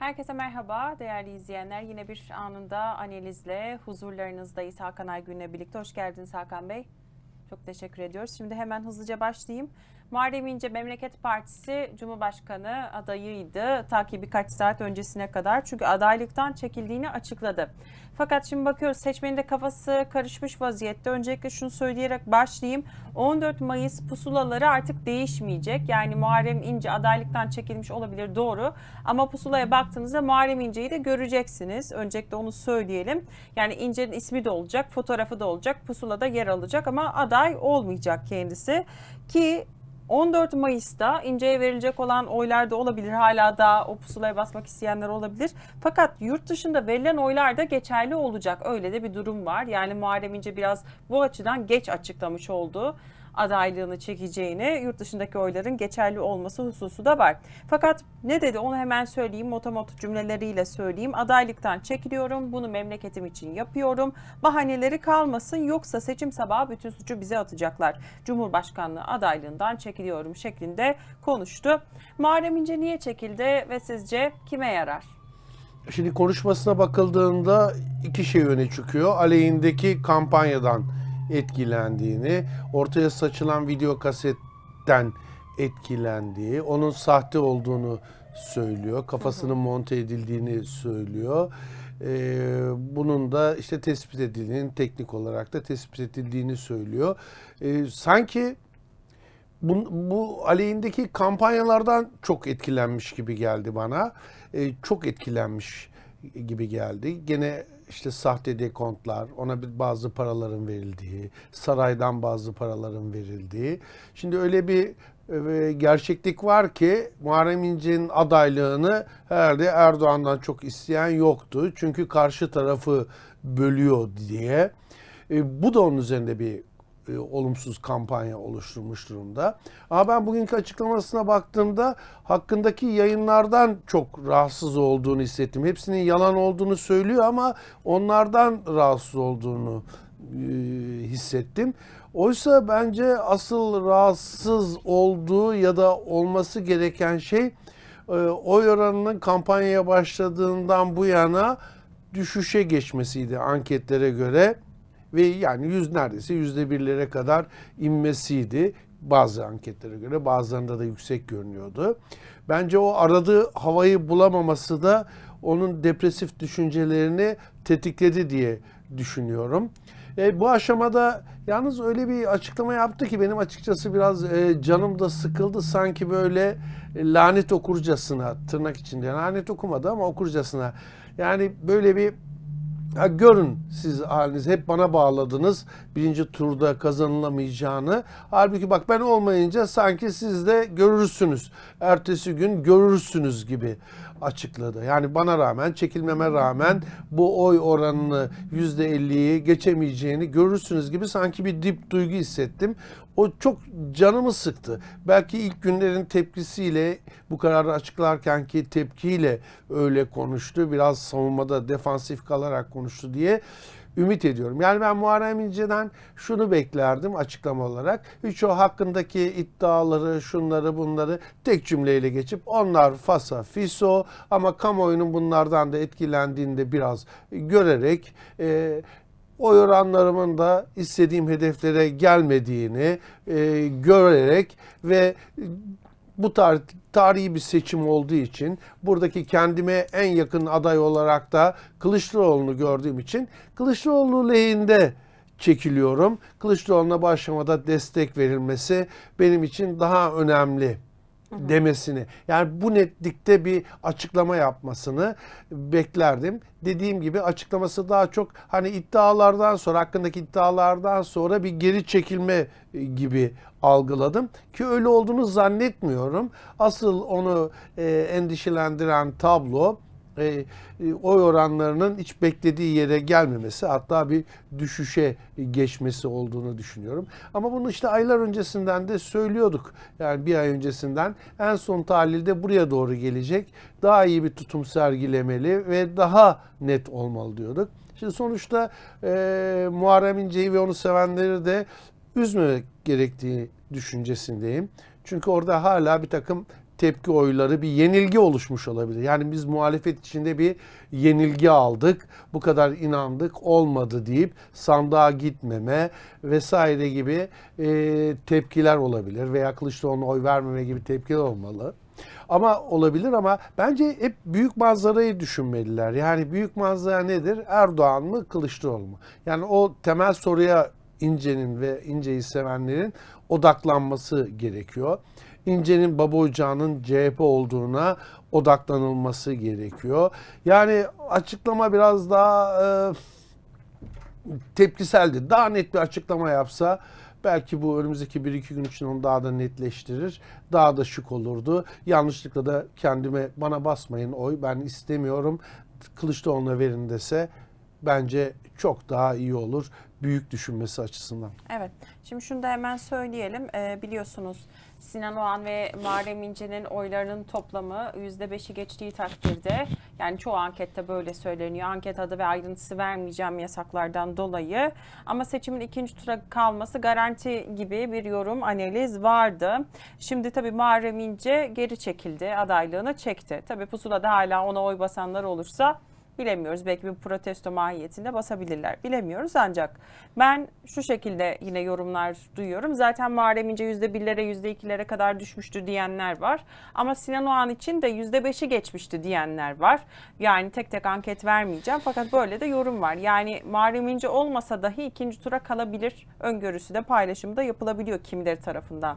Herkese merhaba değerli izleyenler. Yine bir anında analizle huzurlarınızdayız Hakan Aygün'le birlikte. Hoş geldiniz Hakan Bey. Çok teşekkür ediyoruz. Şimdi hemen hızlıca başlayayım. Muharrem İnce Memleket Partisi Cumhurbaşkanı adayıydı ta ki birkaç saat öncesine kadar. Çünkü adaylıktan çekildiğini açıkladı. Fakat şimdi bakıyoruz seçmenin de kafası karışmış vaziyette. Öncelikle şunu söyleyerek başlayayım. 14 Mayıs pusulaları artık değişmeyecek. Yani Muharrem İnce adaylıktan çekilmiş olabilir doğru. Ama pusulaya baktığınızda Muharrem İnce'yi de göreceksiniz. Öncelikle onu söyleyelim. Yani İnce'nin ismi de olacak, fotoğrafı da olacak, pusulada yer alacak ama aday olmayacak kendisi. Ki 14 Mayıs'ta İnce'ye verilecek olan oylar da olabilir. Hala da o pusulaya basmak isteyenler olabilir. Fakat yurt dışında verilen oylar da geçerli olacak. Öyle de bir durum var. Yani Muharrem İnce biraz bu açıdan geç açıklamış oldu adaylığını çekeceğini, yurt dışındaki oyların geçerli olması hususu da var. Fakat ne dedi onu hemen söyleyeyim, motomot cümleleriyle söyleyeyim. Adaylıktan çekiliyorum, bunu memleketim için yapıyorum. Bahaneleri kalmasın yoksa seçim sabahı bütün suçu bize atacaklar. Cumhurbaşkanlığı adaylığından çekiliyorum şeklinde konuştu. Muharrem İnce niye çekildi ve sizce kime yarar? Şimdi konuşmasına bakıldığında iki şey öne çıkıyor. Aleyhindeki kampanyadan etkilendiğini, ortaya saçılan video kasetten etkilendiği, onun sahte olduğunu söylüyor. Kafasının monte edildiğini söylüyor. Ee, bunun da işte tespit edildiğini, teknik olarak da tespit edildiğini söylüyor. Ee, sanki bu, bu aleyhindeki kampanyalardan çok etkilenmiş gibi geldi bana. Ee, çok etkilenmiş gibi geldi. Gene işte sahte dekontlar, ona bir bazı paraların verildiği, saraydan bazı paraların verildiği. Şimdi öyle bir e, gerçeklik var ki Muharrem İnce'nin adaylığını herhalde Erdoğan'dan çok isteyen yoktu. Çünkü karşı tarafı bölüyor diye. E, bu da onun üzerinde bir e, olumsuz kampanya oluşturmuş durumda. Ama ben bugünkü açıklamasına baktığımda hakkındaki yayınlardan çok rahatsız olduğunu hissettim. Hepsinin yalan olduğunu söylüyor ama onlardan rahatsız olduğunu e, hissettim. Oysa bence asıl rahatsız olduğu ya da olması gereken şey e, oy oranının kampanyaya başladığından bu yana düşüşe geçmesiydi anketlere göre ve yani yüz neredeyse yüzde birlere kadar inmesiydi. Bazı anketlere göre bazılarında da yüksek görünüyordu. Bence o aradığı havayı bulamaması da onun depresif düşüncelerini tetikledi diye düşünüyorum. E, bu aşamada yalnız öyle bir açıklama yaptı ki benim açıkçası biraz e, canım da sıkıldı. Sanki böyle e, lanet okurcasına tırnak içinde lanet okumadı ama okurcasına yani böyle bir Ha, görün siz haliniz hep bana bağladınız birinci turda kazanılamayacağını. Halbuki bak ben olmayınca sanki siz de görürsünüz. Ertesi gün görürsünüz gibi açıkladı. Yani bana rağmen çekilmeme rağmen bu oy oranını %50'yi geçemeyeceğini görürsünüz gibi sanki bir dip duygu hissettim. O çok canımı sıktı. Belki ilk günlerin tepkisiyle bu kararı açıklarken ki tepkiyle öyle konuştu. Biraz savunmada defansif kalarak konuştu diye ümit ediyorum. Yani ben Muharrem İnce'den şunu beklerdim açıklama olarak. Hiç o hakkındaki iddiaları, şunları bunları tek cümleyle geçip onlar fasa fiso ama kamuoyunun bunlardan da etkilendiğini de biraz görerek e, oy oranlarımın da istediğim hedeflere gelmediğini e, görerek ve bu tar tarihi bir seçim olduğu için buradaki kendime en yakın aday olarak da Kılıçdaroğlu'nu gördüğüm için Kılıçdaroğlu lehinde çekiliyorum. Kılıçdaroğlu'na bu aşamada destek verilmesi benim için daha önemli demesini yani bu netlikte bir açıklama yapmasını beklerdim. Dediğim gibi açıklaması daha çok hani iddialardan sonra hakkındaki iddialardan sonra bir geri çekilme gibi algıladım ki öyle olduğunu zannetmiyorum. Asıl onu e, endişelendiren tablo e, e, oy oranlarının hiç beklediği yere gelmemesi hatta bir düşüşe geçmesi olduğunu düşünüyorum. Ama bunu işte aylar öncesinden de söylüyorduk. Yani bir ay öncesinden en son tahlilde buraya doğru gelecek. Daha iyi bir tutum sergilemeli ve daha net olmalı diyorduk. Şimdi sonuçta e, Muharrem İnce'yi ve onu sevenleri de üzmemek gerektiği düşüncesindeyim. Çünkü orada hala bir takım tepki oyları, bir yenilgi oluşmuş olabilir. Yani biz muhalefet içinde bir yenilgi aldık, bu kadar inandık, olmadı deyip sandığa gitmeme vesaire gibi e, tepkiler olabilir veya Kılıçdaroğlu'na oy vermeme gibi tepkiler olmalı. Ama olabilir ama bence hep büyük manzarayı düşünmeliler. Yani büyük manzara nedir? Erdoğan mı, Kılıçdaroğlu mu? Yani o temel soruya İnce'nin ve İnce'yi sevenlerin odaklanması gerekiyor. İnce'nin baba ocağının CHP olduğuna odaklanılması gerekiyor. Yani açıklama biraz daha e, tepkiseldi. Daha net bir açıklama yapsa belki bu önümüzdeki 1-2 gün için onu daha da netleştirir. Daha da şık olurdu. Yanlışlıkla da kendime bana basmayın oy ben istemiyorum. Kılıçdaroğlu'na verin dese bence çok daha iyi olur. Büyük düşünmesi açısından. Evet. Şimdi şunu da hemen söyleyelim. Ee, biliyorsunuz Sinan Oğan ve Muharrem İnce'nin oylarının toplamı %5'i geçtiği takdirde yani çoğu ankette böyle söyleniyor. Anket adı ve ayrıntısı vermeyeceğim yasaklardan dolayı. Ama seçimin ikinci tura kalması garanti gibi bir yorum analiz vardı. Şimdi tabii Muharrem İnce geri çekildi. Adaylığını çekti. Tabii pusulada hala ona oy basanlar olursa Bilemiyoruz. Belki bir protesto mahiyetinde basabilirler. Bilemiyoruz ancak ben şu şekilde yine yorumlar duyuyorum. Zaten Muharrem İnce %1'lere %2'lere kadar düşmüştü diyenler var. Ama Sinan Oğan için de %5'i geçmişti diyenler var. Yani tek tek anket vermeyeceğim. Fakat böyle de yorum var. Yani Muharrem İnce olmasa dahi ikinci tura kalabilir öngörüsü de paylaşımı da yapılabiliyor kimileri tarafından.